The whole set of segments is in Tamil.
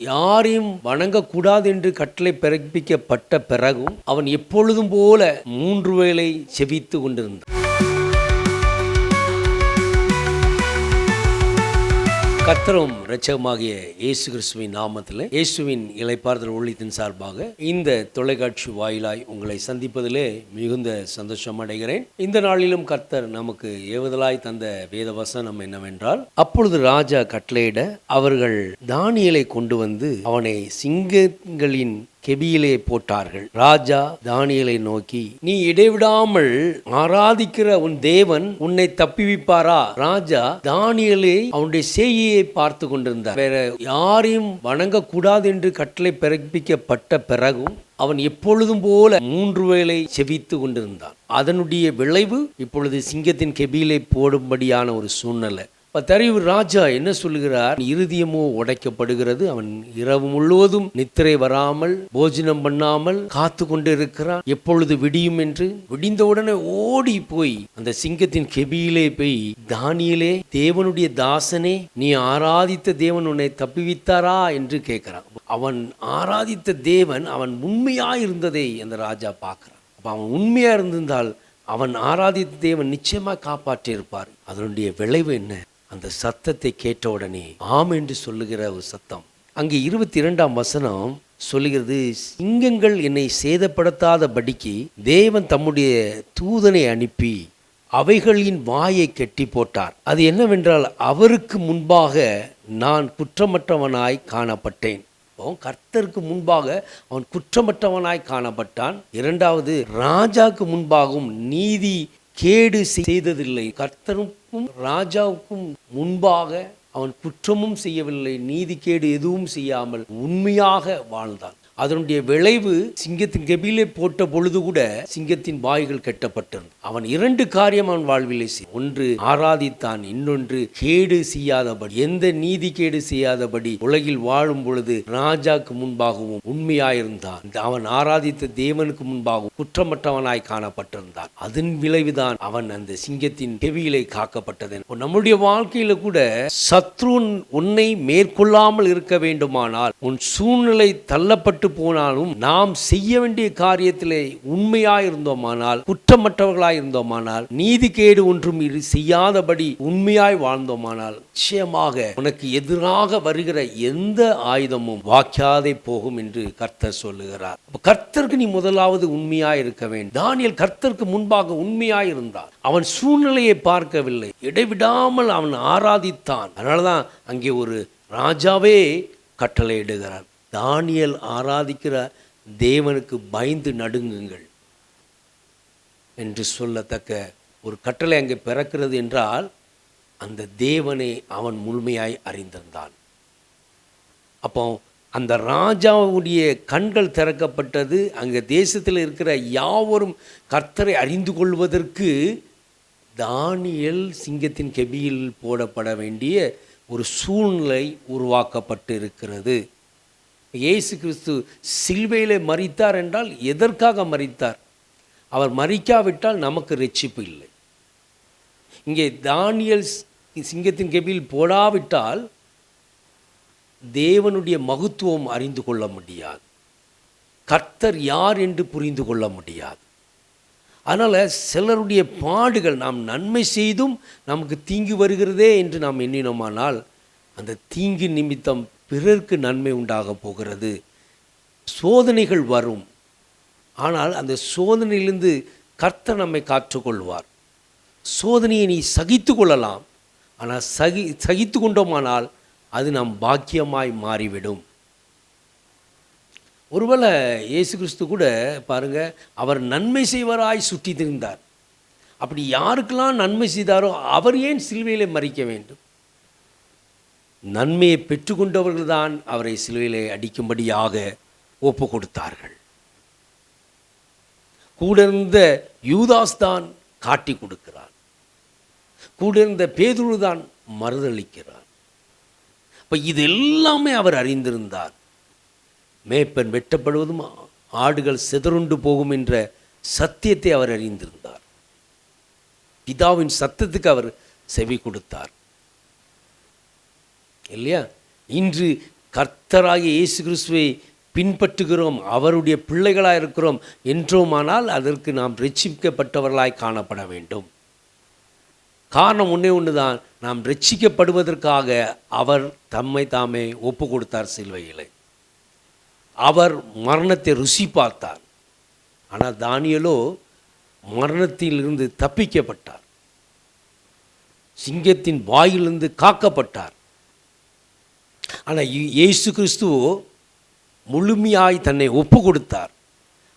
யாரையும் வணங்கக்கூடாது என்று கட்டளை பிறப்பிக்கப்பட்ட பிறகும் அவன் எப்பொழுதும் போல மூன்று வேளை செவித்து கொண்டிருந்தான். கர்த்தரும் ரச்சகமாகிய இயேசு கிறிஸ்துவின் நாமத்தில் இயேசுவின் இலைப்பார்தல் ஊழியத்தின் சார்பாக இந்த தொலைக்காட்சி வாயிலாய் உங்களை சந்திப்பதிலே மிகுந்த சந்தோஷம் அடைகிறேன். இந்த நாளிலும் கர்த்தர் நமக்கு ஏவுதலாய் தந்த வேத வசனம் என்னவென்றால் அப்பொழுது ராஜா கட்டளையிட அவர்கள் தானியலை கொண்டு வந்து அவனை சிங்கங்களின் கெபியிலே போட்டார்கள். ராஜா தானியலை நோக்கி நீ இடைவிடாமல் ஆராதிக்கிற உன் தேவன் உன்னை தப்பிவிப்பாரா? ராஜா தானியலை அவனுடைய செய்தியை பார்த்து கொண்டிருந்தார். வேற யாரையும் வணங்கக்கூடாது என்று கட்டளை பிறப்பிக்கப்பட்ட பிறகும் அவன் எப்பொழுதும் போல மூன்று வேளை செவித்து கொண்டிருந்தான். அதனுடைய விளைவு இப்பொழுது சிங்கத்தின் கெபியிலே போடும்படியான ஒரு சூழ்நிலை. பத்தறிவு ராஜா என்ன சொல்லுகிறார்? இருதயமோ உடைக்கப்படுகிறது. அவன் இரவு முழுவதும் நித்திரை வராமல் போஜனம் பண்ணாமல் காத்து கொண்டு இருக்கிறான் எப்பொழுது விடியும் என்று? விடிந்தவுடனே ஓடி போய் அந்த சிங்கத்தின் கெபியிலே போய் தானியிலே தேவனுடைய தாசனே நீ ஆராதித்த தேவன் உன்னை தப்பிவித்தாரா? என்று கேட்கிறான். அவன் ஆராதித்த தேவன் அவன் உண்மையா இருந்ததை அந்த ராஜா பார்க்கிறான். அப்ப அவன் உண்மையா இருந்திருந்தால் அவன் ஆராதித்த தேவன் நிச்சயமா காப்பாற்றியிருப்பார். அதனுடைய விளைவு என்ன? அந்த சத்தத்தை கேட்ட உடனே ஆம் என்று சொல்லுகிற ஒரு சத்தம். அங்கே இருபத்தி இரண்டாம் வசனம் சொல்லுகிறது சிங்கங்கள் என்னை சேதப்படுத்தாதபடிக்கு தேவன் தம்முடைய தூதனை அனுப்பி அவைகளின் வாயை கெட்டி போட்டார். அது என்னவென்றால் அவருக்கு முன்பாக நான் குற்றமற்றவனாய் காணப்பட்டேன். அப்போ கர்த்தருக்கு முன்பாக அவன் குற்றமற்றவனாய் காணப்பட்டான். இரண்டாவது ராஜாவுக்கு முன்பாகவும் நீதி கேடு செய்ததில்லை. கர்த்தரும் ராஜாவுக்கும் முன்பாக அவன் குற்றமும் செய்யவில்லை நீதிக்கேடு எதுவும் செய்யாமல் உண்மையாக வாழ்ந்தான். அதனுடைய விளைவு சிங்கத்தின் கெபிலே போட்ட பொழுது கூட சிங்கத்தின் வாய்கள் கெட்டப்பட்டது அவன் இரண்டு காரியம் அவன் வாழ்விலே செய். ஒன்று ஆராதித்தான். இன்னொன்று கேடு செய்யாதபடி எந்த நீதி கேடு செய்யாதபடி உலகில் வாழும் பொழுது ராஜாக்கு முன்பாகவும் உண்மையாயிருந்தான். அவன் ஆராதித்த தேவனுக்கு முன்பாகவும் குற்றமற்றவனாய் காணப்பட்டிருந்தான். அதன் விளைவுதான் அவன் அந்த சிங்கத்தின் கெவியிலே காக்கப்பட்டது நம்முடைய வாழ்க்கையில கூட சத்ருன் உன்னை மேற்கொள்ளாமல் இருக்க வேண்டுமானால் உன் சூழ்நிலை தள்ளப்பட்டு போனாலும் நாம் செய்ய வேண்டிய காரியத்திலே உண்மையாய் இருந்தோமானால் குற்றமற்றவர்களாய் இருந்தோமானால் நீதிகேடு ஒன்றும் செய்யாதபடி உண்மையாய் வாழ்ந்தோமானால் நிச்சயமாக உனக்கு எதிராக வருகிற எந்த ஆயுதமும் வாக்கியாதே போகும் என்று கர்த்தர் சொல்லுகிறார். கர்த்தருக்கு நீ முதலாவது உண்மையாய் இருக்க வேண்டும். தானியல் கர்த்தருக்கு முன்பாக உண்மையாய் இருந்தார் அவன் சூழ்நிலையை பார்க்கவில்லை. இடைவிடாமல் அவன் ஆராதித்தான். அதனாலதான் அங்கே ஒரு ராஜாவே கட்டளையிடுகிறார். தானியல் ஆராதிக்கிற தேவனுக்கு பயந்து நடுங்குங்கள் என்று சொல்லத்தக்க ஒரு கட்டளை அங்கே பிறக்கிறது என்றால் அந்த தேவனை அவன் முழுமையாய் அறிந்திருந்தான். அப்போ அந்த ராஜாவுடைய கண்கள் திறக்கப்பட்டது அங்கே தேசத்தில் இருக்கிற யாவரும் கர்த்தரை அறிந்து கொள்வதற்கு தானியல் சிங்கத்தின் கெபியில் போடப்பட வேண்டிய ஒரு சூழ்நிலை உருவாக்கப்பட்டு இருக்கிறது இயேசு கிறிஸ்து சில்வையிலே மறித்தார் என்றால் எதற்காக மறித்தார் அவர் மறிக்காவிட்டால் நமக்கு ரட்சிப்பு இல்லை. இங்கே தானியல் சிங்கத்தின் கெபியில் போடாவிட்டால் தேவனுடைய மகத்துவம் அறிந்து கொள்ள முடியாது. கர்த்தர் யார் என்று புரிந்து கொள்ள முடியாது. அதனால் சிலருடைய பாடுகள் நாம் நன்மை செய்தும் நமக்கு தீங்கு வருகிறதே என்று நாம் எண்ணினோமானால் அந்த தீங்கு நிமித்தம் பிறருக்கு நன்மை உண்டாக போகிறது. சோதனைகள் வரும். ஆனால் அந்த சோதனையிலிருந்து கர்த்தர் நம்மை காற்றுக்கொள்வார் சோதனையை நீ சகித்து கொள்ளலாம். ஆனால் சகி சகித்து கொண்டோமானால் அது நம் பாக்கியமாய் மாறிவிடும். ஒருவேளை இயேசு கிறிஸ்து கூட பாருங்க அவர் நன்மை செய்வராய் சுற்றி திரிந்தார் அப்படி யாருக்கெல்லாம் நன்மை செய்தாரோ அவர் ஏன் சிலுவையிலே மறிக்க வேண்டும்? நன்மையை பெற்றுக்கொண்டவர்கள்தான் அவரை சிலுவையிலே அடிக்கும்படியாக ஒப்பு கொடுத்தார்கள் கூட இருந்த யூதாஸ் தான் காட்டி கொடுக்கிறான். கூட இருந்த பேதுரு தான் மறுதளிக்கிறான். இப்போ இது எல்லாமே அவர் அறிந்திருந்தார். மேய்ப்பன் வெட்டப்படுவதும் ஆடுகள் சிதறுண்டு போகும் என்ற சத்தியத்தை அவர் அறிந்திருந்தார். பிதாவின் சத்தத்துக்கு அவர் செவி கொடுத்தார். இல்லையா? இன்று கர்த்தராகிய இயேசு கிறிஸ்துவை பின்பற்றுகிறோம் அவருடைய பிள்ளைகளாக இருக்கிறோம் என்றோமானால் அதற்கு நாம் ரட்சிக்கப்பட்டவர்களாய் காணப்பட வேண்டும். காரணம் ஒன்றே ஒன்று தான் நாம் ரட்சிக்கப்படுவதற்காக அவர் தம்மை தாமே ஒப்பு கொடுத்தார் சில்வைகளை அவர் மரணத்தை ருசி பார்த்தார். ஆனால் தானியலோ மரணத்திலிருந்து தப்பிக்கப்பட்டார். சிங்கத்தின் வாயிலிருந்து காக்கப்பட்டார். ஆனால் இயேசு கிறிஸ்துவோ முழுமையாய் தன்னை ஒப்பு கொடுத்தார்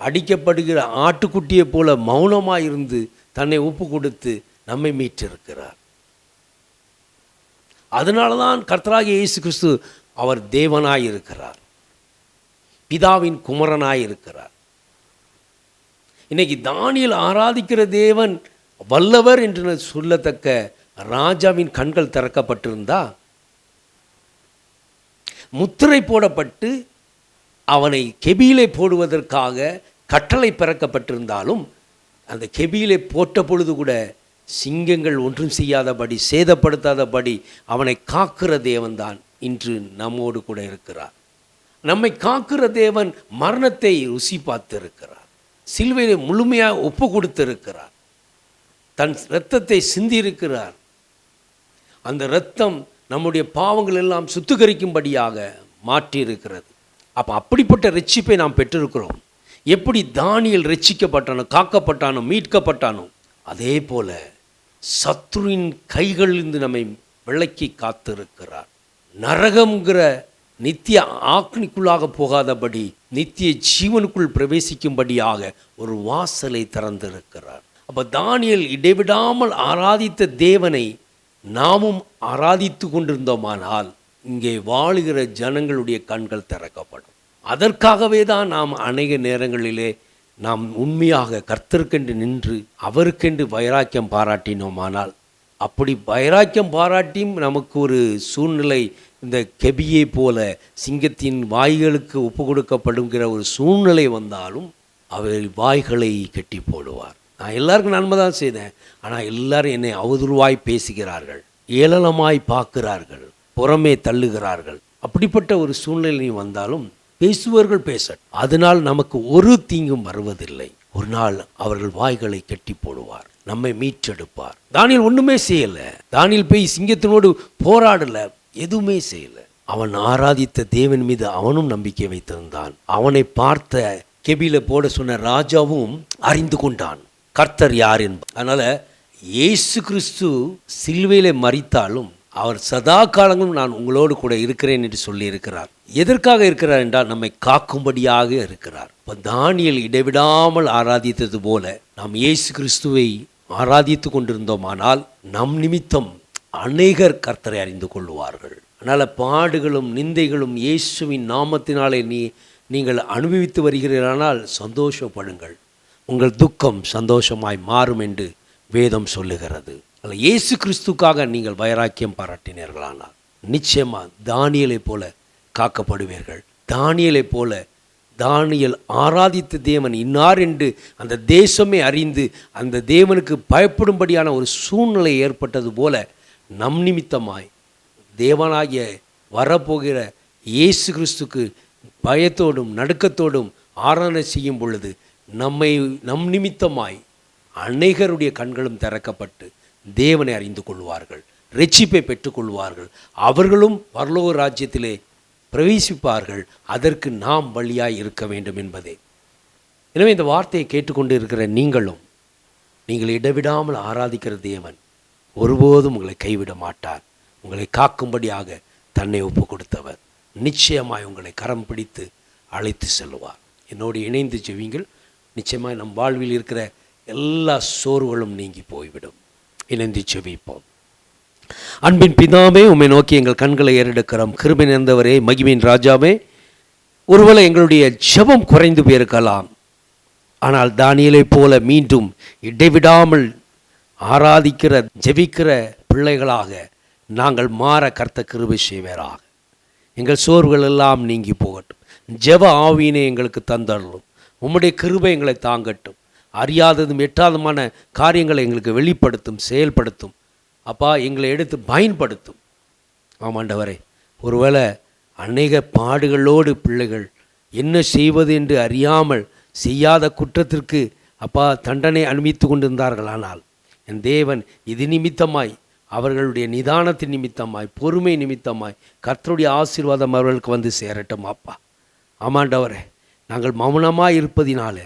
அடிக்கப்படுகிற ஆட்டுக்குட்டியைப் போல மௌனமாக இருந்து தன்னை ஒப்பு கொடுத்து நம்மை மீட்டிருக்கிறார். அதனால தான் கர்த்தராகிய இயேசு கிறிஸ்து அவர் தேவனாய் இருக்கிறார் பிதாவின் குமரனாய் இருக்கிறார் இன்னைக்கு தானியில் ஆராதிக்கிற தேவன் வல்லவர் என்று சொல்லத்தக்க ராஜாவின் கண்கள் திறக்கப்பட்டிருந்தா முத்திரை போடப்பட்டு அவனை கெபியிலே போடுவதற்காக கட்டளை பிறக்கப்பட்டிருந்தாலும் அந்த கெபியிலே போட்ட பொழுது கூட சிங்கங்கள் ஒன்றும் செய்யாதபடி சேதப்படுத்தாதபடி அவனை காக்கிற தேவன்தான் இன்று நம்மோடு கூட இருக்கிறார். நம்மை காக்கிற தேவன் மரணத்தை ருசி பார்த்திருக்கிறார். சில்வையை முழுமையாக ஒப்பு கொடுத்திருக்கிறார். தன் இரத்தத்தை சிந்தியிருக்கிறார். அந்த இரத்தம் நம்முடைய பாவங்கள் எல்லாம் சுத்திகரிக்கும்படியாக மாற்றியிருக்கிறது. அப்போ அப்படிப்பட்ட ரட்சிப்பை நாம் பெற்றிருக்கிறோம். எப்படி தானியல் ரட்சிக்கப்பட்டானோ காக்கப்பட்டானோ மீட்கப்பட்டானோ அதே போல சத்ருவின் கைகளிலிருந்து நம்மை விளக்கி காத்திருக்கிறார். நரகம்ங்கிற நித்திய ஆக்னிக்குள்ளாக போகாதபடி நித்திய ஜீவனுக்குள் பிரவேசிக்கும்படியாக ஒரு வாசலை திறந்திருக்கிறார். அப்போ தானியல் இடைவிடாமல் ஆராதித்த தேவனை நாமும் ஆராதித்து கொண்டிருந்தோமானால் இங்கே வாழுகிற ஜனங்களுடைய கண்கள் திறக்கப்படும். அதற்காகவே தான் நாம் அநேக நேரங்களிலே நாம் உண்மையாக கர்த்தருக்கென்று நின்று அவருக்கென்று வைராக்கியம் பாராட்டினோமானால் அப்படி வைராக்கியம் பாராட்டியும் நமக்கு ஒரு சூழ்நிலை இந்த கெபியை போல சிங்கத்தின் வாய்களுக்கு ஒப்பு கொடுக்கப்படுங்கிற ஒரு சூழ்நிலை வந்தாலும் அவர் வாய்களை கட்டி போடுவார். நான் எல்லாருக்கும் நன்மை தான் செய்தேன். ஆனால் எல்லாரும் என்னை அவதூறுவாய் பேசுகிறார்கள். ஏளனமாய் பார்க்கிறார்கள். புறமே தள்ளுகிறார்கள். அப்படிப்பட்ட ஒரு சூழ்நிலை வந்தாலும் பேசுவர்கள் பேச அதனால் நமக்கு ஒரு தீங்கும் வருவதில்லை. ஒரு நாள் அவர்கள் வாய்களை கட்டி போடுவார். நம்மை மீட்டெடுப்பார். தானியில் ஒன்றுமே செய்யலை. தானியில் போய் சிங்கத்தினோடு போராடல. எதுவுமே செய்யல. அவன் ஆராதித்த தேவன் மீது அவனும் நம்பிக்கை வைத்திருந்தான். அவனை பார்த்த கெபில போட சொன்ன ராஜாவும் அறிந்து கொண்டான். கர்த்தர் யார் என்பது அதனால் இயேசு கிறிஸ்து சிலுவையிலே மறித்தாலும் அவர் சதா காலங்களும் நான் உங்களோடு கூட இருக்கிறேன் என்று சொல்லியிருக்கிறார். எதற்காக இருக்கிறார் என்றால் நம்மை காக்கும்படியாக இருக்கிறார். இப்போ தானியல் இடைவிடாமல் ஆராதித்தது போல நாம் இயேசு கிறிஸ்துவை ஆராதித்து கொண்டிருந்தோமானால் நம் நிமித்தம் அநேகர் கர்த்தரை அறிந்து கொள்வார்கள் அதனால் பாடுகளும் நிந்தைகளும் இயேசுவின் நாமத்தினாலே நீ நீங்கள் அனுபவித்து வருகிறீர்களானால் சந்தோஷப்படுங்கள். உங்கள் துக்கம் சந்தோஷமாய் மாறும் என்று வேதம் சொல்லுகிறது. அல்ல இயேசு கிறிஸ்துக்காக நீங்கள் வைராக்கியம் பாராட்டினீர்களானால் நிச்சயமாக தானியலைப் போல காக்கப்படுவீர்கள். தானியலைப் போல தானியல் ஆராதித்த தேவன் இன்னார் என்று அந்த தேசமே அறிந்து அந்த தேவனுக்கு பயப்படும்படியான ஒரு சூழ்நிலை ஏற்பட்டது போல நம் நிமித்தமாய் தேவனாகிய வரப்போகிற இயேசு கிறிஸ்துக்கு பயத்தோடும் நடுக்கத்தோடும் ஆராதனை செய்யும் பொழுது நம்மை நம் நிமித்தமாய் அநேகருடைய கண்களும் திறக்கப்பட்டு தேவனை அறிந்து கொள்வார்கள் ரட்சிப்பை பெற்றுக்கொள்வார்கள் அவர்களும் பரலோக ராஜ்யத்திலே பிரவேசிப்பார்கள். அதற்கு நாம் வழியாய் இருக்க வேண்டும் என்பதே. எனவே இந்த வார்த்தையை கேட்டுக்கொண்டு இருக்கிற நீங்களும் நீங்கள் இடவிடாமல் ஆராதிக்கிற தேவன் ஒருபோதும் உங்களை கைவிட மாட்டார். உங்களை காக்கும்படியாக தன்னை ஒப்பு கொடுத்தவர் நிச்சயமாய் உங்களை கரம் பிடித்து அழைத்து செல்வார் என்னோடு இணைந்து ஜெவிங்கள் நிச்சயமாக நம் வாழ்வில் இருக்கிற எல்லா சோர்வுகளும் நீங்கி போய்விடும். இணைந்து செவிப்போம் அன்பின் பிதாவே உம்மை நோக்கி எங்கள் கண்களை ஏறெடுக்கிறோம். கிருபை நிறைந்தவரே மகிமின் ராஜாவே ஒருவேளை எங்களுடைய ஜெபம் குறைந்து போயிருக்கலாம். ஆனால் தானியலைப் போல மீண்டும் இடைவிடாமல் ஆராதிக்கிற ஜெபிக்கிற பிள்ளைகளாக நாங்கள் மாற கர்த்த கிருபை செய்வராக. எங்கள் சோர்வுகள் எல்லாம் நீங்கி போகட்டும். ஜெப ஆவியினை எங்களுக்கு தந்தரலும் உம்முடைய கிருபை எங்களை தாங்கட்டும். அறியாததும் எட்டாதமான காரியங்களை எங்களுக்கு வெளிப்படுத்தும் செயல்படுத்தும். அப்பா எங்களை எடுத்து பயன்படுத்தும். ஆமாண்டவரே ஒருவேளை அநேக பாடுகளோடு பிள்ளைகள் என்ன செய்வது என்று அறியாமல் செய்யாத குற்றத்திற்கு அப்பா தண்டனை அனுமதித்து கொண்டிருந்தார்கள். ஆனால் என் தேவன் இது நிமித்தமாய் அவர்களுடைய நிதானத்தின் நிமித்தமாய் பொறுமை நிமித்தமாய் கர்த்தருடைய ஆசீர்வாதம் அவர்களுக்கு வந்து சேரட்டும் அப்பா. ஆமாண்டவரே நாங்கள் மௌனமாக இருப்பதினாலே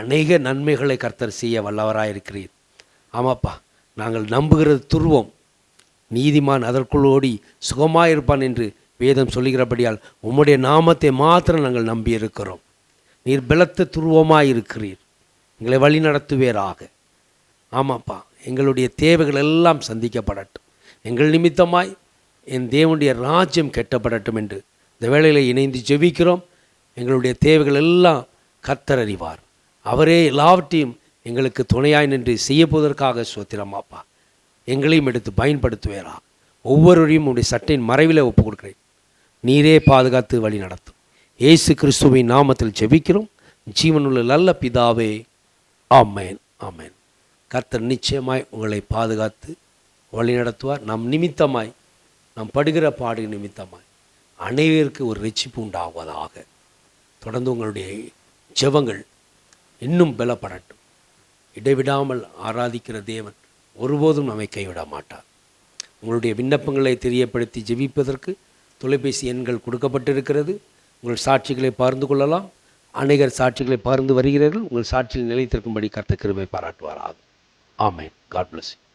அநேக நன்மைகளை கர்த்தர் செய்ய வல்லவராக இருக்கிறீர் ஆமாப்பா நாங்கள் நம்புகிறது துருவம். நீதிமான் அதற்குள் ஓடி சுகமாயிருப்பான் என்று வேதம் சொல்லுகிறபடியால் உம்முடைய நாமத்தை மாத்திரம் நாங்கள் நம்பியிருக்கிறோம். நீர் பலத்த துருவமாக இருக்கிறீர் எங்களை வழி நடத்துவேராக. ஆமாப்பா எங்களுடைய தேவைகள் எல்லாம் சந்திக்கப்படட்டும். எங்கள் நிமித்தமாய் என் தேவனுடைய ராஜ்யம் கெட்டப்படட்டும் என்று இந்த வேளையில் இணைந்து ஜெபிக்கிறோம். எங்களுடைய தேவைகள் எல்லாம் கத்தர் அறிவார். அவரே எல்லாவற்றையும் எங்களுக்கு துணையாய் நின்று செய்யப்போவதற்காக சோத்திரம் அப்பா. எங்களையும் எடுத்து பயன்படுத்துவேரா. ஒவ்வொருவரையும் உடைய சட்டையின் மறைவில் ஒப்பு கொடுக்கிறேன் நீரே பாதுகாத்து வழி நடத்தும். இயேசு கிறிஸ்துவின் நாமத்தில் ஜெபிக்கிறோம். ஜீவனுள்ள நல்ல பிதாவே ஆமேன் ஆமேன். கர்த்தர் நிச்சயமாய் உங்களை பாதுகாத்து வழி நடத்துவார். நம் நிமித்தமாய் நாம் படுகிற பாடு நிமித்தமாய் அனைவருக்கு ஒரு ரட்சிப்பு உண்டாவதாக. தொடர்ந்து உங்களுடைய ஜெபங்கள் இன்னும் பலப்படட்டும். இடைவிடாமல் ஆராதிக்கிற தேவன் ஒருபோதும் நம்மை கைவிட மாட்டார். உங்களுடைய விண்ணப்பங்களை தெரியப்படுத்தி ஜெபிப்பதற்கு தொலைபேசி எண்கள் கொடுக்கப்பட்டிருக்கிறது. உங்கள் சாட்சிகளை பகிர்ந்து கொள்ளலாம். அநேகர் சாட்சிகளை பகிர்ந்து வருகிறீர்கள். உங்கள் சாட்சியில் நிலைத்திருக்கும்படி கர்த்தர் கிருபை பாராட்டுவாராகும் ஆமேன். God bless you